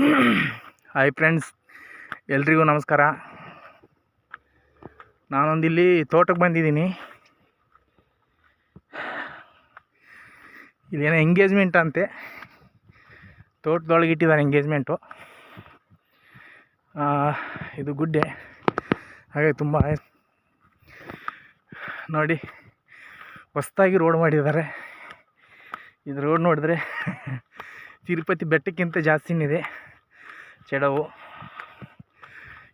Hi friends ಎಲ್ರಿಗೂ ನಮಸ್ಕಾರ. ನಾನೊಂದಿಲ್ಲಿ ತೋಟಕ್ಕೆ ಬಂದಿದ್ದೀನಿ. ಇಲ್ಲೇನೋ ಎಂಗೇಜ್ಮೆಂಟ್ ಅಂತೆ. ತೋಟದೊಳಗೆ ಇಟ್ಟಿದ್ದಾರೆ ಎಂಗೇಜ್ಮೆಂಟು ಇದು ಗುಡ್ಡೆ. ಹಾಗೆ ತುಂಬ ನೋಡಿ, ಹೊಸ್ದಾಗಿ ರೋಡ್ ಮಾಡಿದ್ದಾರೆ. ಇದು ರೋಡ್ ನೋಡಿದ್ರೆ ತಿರುಪತಿ ಬೆಟ್ಟಕ್ಕಿಂತ ಜಾಸ್ತಿನಿದೆ ಚೆಡವು.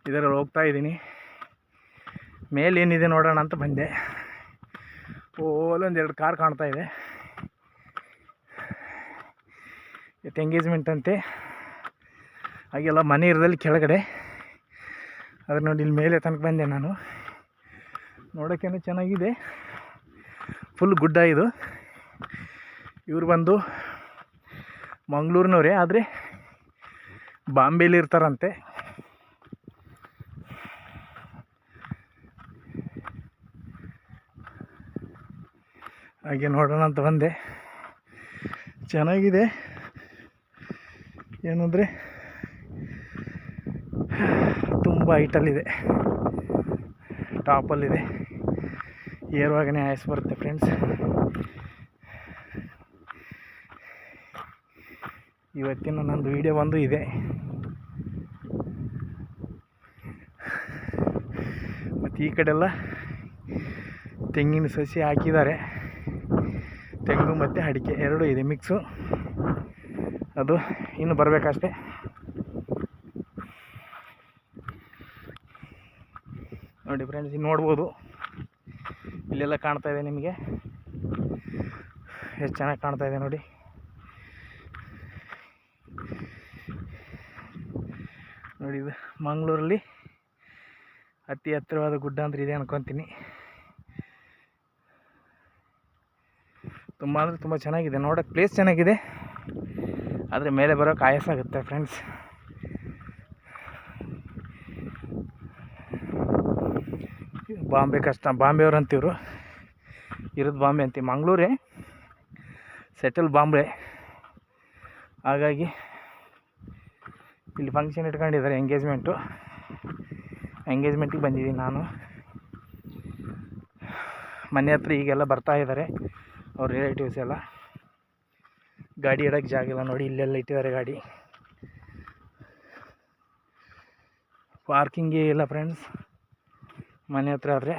ಇದರಲ್ಲಿ ಹೋಗ್ತಾ ಇದ್ದೀನಿ. ಮೇಲೇನಿದೆ ನೋಡೋಣ ಅಂತ ಬಂದೆ. ಓಲೊಂದು ಎರಡು ಕಾರ್ ಕಾಣ್ತಾ ಇದೆ. ಇತ್ತು ಎಂಗೇಜ್ಮೆಂಟ್ ಅಂತೆ. ಹಾಗೆಲ್ಲ ಮನೆ ಇರೋದಲ್ಲಿ ಕೆಳಗಡೆ. ಅದ್ರ ನೋಡಿ ಇಲ್ಲಿ ಮೇಲೆ ತನಕ ಬಂದೆ ನಾನು. ನೋಡೋಕ್ಕೇನೋ ಚೆನ್ನಾಗಿದೆ. ಫುಲ್ ಗುಡ್ಡ ಇದು. ಇವ್ರು ಬಂದು ಮಂಗಳೂರಿನವರೇ, ಆದರೆ ಬಾಂಬೆಲಿ ಇರ್ತಾರಂತೆ. ಹಾಗೆ ನೋಡೋಣ ಅಂತ ಬಂದೆ. ಚೆನ್ನಾಗಿದೆ. ಏನಂದರೆ, ತುಂಬ ಹೈಟಲ್ಲಿದೆ. ಟಾಪಲ್ಲಿದೆ. ಏರುವಾಗನೇ ಆಯಸ್ ಬರುತ್ತೆ ಫ್ರೆಂಡ್ಸ್. ಇವತ್ತಿನ ನಂದು ವಿಡಿಯೋ ಒಂದು ಇದೆ. ಮತ್ತು ಈ ಕಡೆಲ್ಲ ತೆಂಗಿನ ಸಸಿ ಹಾಕಿದ್ದಾರೆ. ತೆಂಗು ಮತ್ತು ಅಡಿಕೆ ಎರಡೂ ಇದೆ ಮಿಕ್ಸು ಅದು ಇನ್ನು ಬರಬೇಕಷ್ಟೆ. ನೋಡಿ ಫ್ರೆಂಡ್ಸ್ ಇಲ್ಲಿ ನೋಡ್ಬೋದು. ಇಲ್ಲೆಲ್ಲ ಕಾಣ್ತಾ ಇದೆ ನಿಮಗೆ. ಎಷ್ಟು ಚೆನ್ನಾಗಿ ಕಾಣ್ತಾ ಇದೆ ನೋಡಿ. ನೋಡಿ ಇದು ಮಂಗಳೂರಲ್ಲಿ ಅತಿ ಹತ್ತಿರವಾದ ಗುಡ್ಡ ಅಂದ್ರೆ ಇದೆ ಅನ್ಕೊತೀನಿ. ತುಂಬ ಅಂದರೆ ತುಂಬ ಚೆನ್ನಾಗಿದೆ. ನೋಡೋಕ್ಕೆ ಪ್ಲೇಸ್ ಚೆನ್ನಾಗಿದೆ. ಆದರೆ ಮೇಲೆ ಬರೋಕೆ ಆಯಾಸ ಆಗುತ್ತೆ ಫ್ರೆಂಡ್ಸ್ ಬಾಂಬೆ ಕಷ್ಟ ಬಾಂಬೆ ಅವ್ರು ಅಂತಿವ್ರು ಇರೋದು ಬಾಂಬೆ ಅಂತೀವಿ ಮಂಗಳೂರೇ ಸೆಟಲ್ ಬಾಂಬೆ. ಹಾಗಾಗಿ ಇಲ್ಲಿ ಫಂಕ್ಷನ್ ಇಟ್ಕೊಂಡಿದ್ದಾರೆ ಎಂಗೇಜ್ಮೆಂಟು ಎಂಗೇಜ್ಮೆಂಟಿಗೆ ಬಂದಿದ್ದೀನಿ ನಾನು. ಮನೆ ಹತ್ರ ಈಗೆಲ್ಲ ಬರ್ತಾ ಇದ್ದಾರೆ, ಅವ್ರ ರಿಲೇಟಿವ್ಸ್ ಎಲ್ಲ. ಗಾಡಿ ಇಡೋಕ್ಕೆ ಜಾಗ ಇಲ್ಲ ನೋಡಿ, ಇಲ್ಲೆಲ್ಲ ಇಟ್ಟಿದ್ದಾರೆ ಗಾಡಿ. ಪಾರ್ಕಿಂಗೇ ಇಲ್ಲ ಫ್ರೆಂಡ್ಸ್ ಮನೆ ಹತ್ರ ಆದರೆ.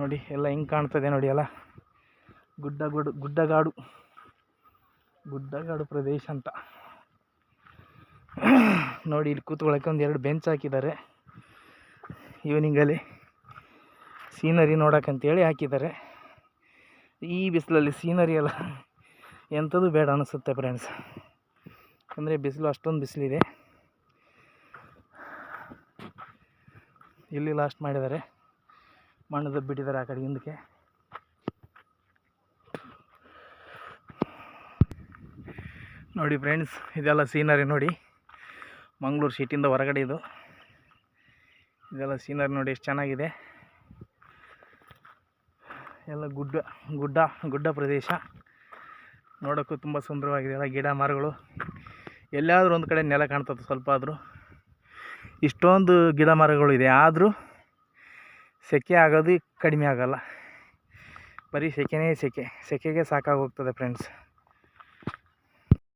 ನೋಡಿ, ಎಲ್ಲ ಹಿಂಗೆ ಕಾಣ್ತದೆ ನೋಡಿ, ಎಲ್ಲ. ಗುಡ್ಡ ಗುಡ್ ಗುಡ್ಡಗಾಡು ಗುಡ್ಡಗಾಡು ಪ್ರದೇಶ ಅಂತ. ನೋಡಿ, ಇಲ್ಲಿ ಕೂತ್ಕೊಳ್ಳೋಕೆ ಒಂದು ಎರಡು ಬೆಂಚ್ ಹಾಕಿದ್ದಾರೆ. ಈವ್ನಿಂಗಲ್ಲಿ ಸೀನರಿ ನೋಡೋಕ್ಕಂತೇಳಿ ಹಾಕಿದ್ದಾರೆ. ಈ ಬಿಸಿಲಲ್ಲಿ ಸೀನರಿ ಎಲ್ಲ ಎಂಥದ್ದು ಬೇಡ ಅನಿಸುತ್ತೆ ಫ್ರೆಂಡ್ಸ್ ಅಂದರೆ ಬಿಸಿಲು ಅಷ್ಟೊಂದು ಬಿಸಿಲಿದೆ. ಇಲ್ಲಿ ಲಾಸ್ಟ್ ಮಾಡಿದ್ದಾರೆ. ಮಣ್ಣು ದಬ್ಬಿಟ್ಟಿದ್ದಾರೆ ಆ ಕಡೆ ಹಿಂದಕ್ಕೆ. ನೋಡಿ ಫ್ರೆಂಡ್ಸ್, ಇದೆಲ್ಲ ಸೀನರಿ ನೋಡಿ. ಮಂಗಳೂರು ಸಿಟಿಯಿಂದ ಹೊರಗಡೆ ಇದು. ಇದೆಲ್ಲ ಸೀನರಿ ನೋಡಿ ಎಷ್ಟು ಚೆನ್ನಾಗಿದೆ. ಎಲ್ಲ ಗುಡ್ಡ ಗುಡ್ಡ ಗುಡ್ಡ ಪ್ರದೇಶ. ನೋಡೋಕ್ಕೂ ತುಂಬ ಸುಂದರವಾಗಿದೆ ಎಲ್ಲ ಗಿಡ ಮರಗಳು. ಎಲ್ಲಾದರೂ ಒಂದು ಕಡೆ ನೆಲ ಕಾಣ್ತದೆ ಸ್ವಲ್ಪ ಆದರೂ ಇಷ್ಟೊಂದು ಗಿಡ ಮರಗಳು ಇದೆ, ಆದರೂ ಸೆಕೆ ಆಗೋದು ಕಡಿಮೆ ಆಗೋಲ್ಲ. ಬರೀ ಸೆಕೆನೇ ಸೆಕೆ, ಸೆಕೆಗೆ ಸಾಕಾಗೋಗ್ತದೆ ಫ್ರೆಂಡ್ಸ್.